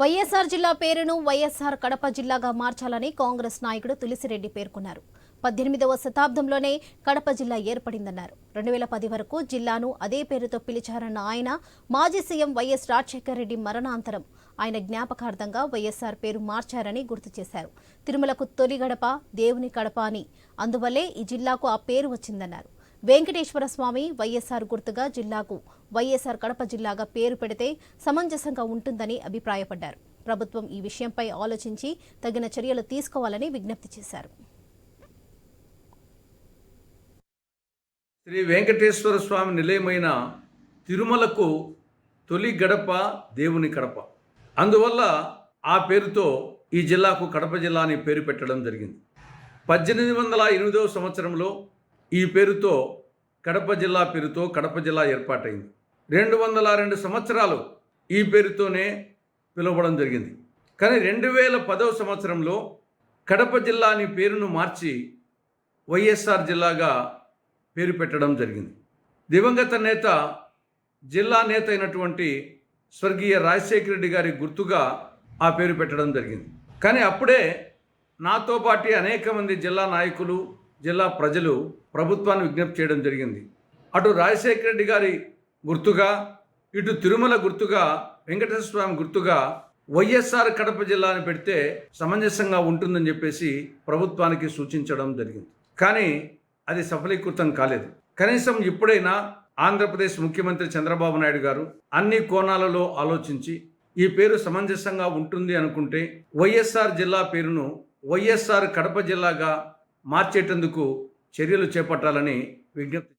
వైఎస్ఆర్ జిల్లా పేరును వైఎస్ఆర్ కడప జిల్లాగా మార్చాలని కాంగ్రెస్ నాయకుడు తులసిరెడ్డి పేర్కొన్నారు. పద్దెనిమిదవ శతాబ్దంలోనే కడప జిల్లా ఏర్పడిందన్నారు. రెండు వేల పది వరకు జిల్లాను అదే పేరుతో పిలిచారన్న ఆయన మాజీ సీఎం వైఎస్ రాజశేఖర రెడ్డి మరణాంతరం ఆయన జ్ఞాపకార్థంగా వైఎస్ఆర్ పేరు మార్చారని గుర్తు చేశారు. తిరుమలకు తొలి గడప దేవుని కడప అని. అందువల్లే ఈ జిల్లాకు ఆ పేరు వచ్చిందన్నారు. వెంకటేశ్వర స్వామి వైఎస్ఆర్ గుర్తుగా జిల్లాకు వైఎస్ఆర్ కడప జిల్లాగా పేరు పెడితే సమంజసంగా ఉంటుందని అభిప్రాయపడ్డారు. ప్రభుత్వం ఈ విషయంపై ఆలోచించి తగిన చర్యలు తీసుకోవాలని విజ్ఞప్తి చేశారు. శ్రీ వెంకటేశ్వర స్వామి నిలయమైన తిరుమలకు తొలి గడప దేవుని కడప. అందువల్ల ఆ పేరుతో ఈ జిల్లాకు కడప జిల్లా అని పేరు పెట్టడం జరిగింది. పద్దెనిమిది వందల ఎనిమిదవ సంవత్సరంలో ఈ పేరుతో కడప జిల్లా పేరుతో కడప జిల్లా ఏర్పాటైంది. రెండు వందల రెండు సంవత్సరాలు ఈ పేరుతోనే పిలవడం జరిగింది. కానీ రెండు వేల పదవ సంవత్సరంలో కడప జిల్లా అని పేరును మార్చి వైఎస్ఆర్ జిల్లాగా పేరు పెట్టడం జరిగింది. దివంగత నేత జిల్లా నేత అయినటువంటి స్వర్గీయ రాజశేఖర రెడ్డి గారి గుర్తుగా ఆ పేరు పెట్టడం జరిగింది. కానీ అప్పుడే నాతో పాటు అనేక మంది జిల్లా నాయకులు జిల్లా ప్రజలు ప్రభుత్వాన్ని విజ్ఞప్తి చేయడం జరిగింది. అటు రాజశేఖర రెడ్డి గారి గుర్తుగా ఇటు తిరుమల గుర్తుగా వెంకటేశ్వర స్వామి గుర్తుగా వైఎస్ఆర్ కడప జిల్లాని పెడితే సమంజసంగా ఉంటుందని చెప్పేసి ప్రభుత్వానికి సూచించడం జరిగింది. కానీ అది సఫలీకృతం కాలేదు. కనీసం ఇప్పుడైనా ఆంధ్రప్రదేశ్ ముఖ్యమంత్రి చంద్రబాబు నాయుడు గారు అన్ని కోణాలలో ఆలోచించి ఈ పేరు సమంజసంగా ఉంటుంది అనుకుంటే వైఎస్ఆర్ జిల్లా పేరును వైఎస్ఆర్ కడప జిల్లాగా మార్చేటందుకు చర్యలు చేపట్టాలని విజ్ఞప్తి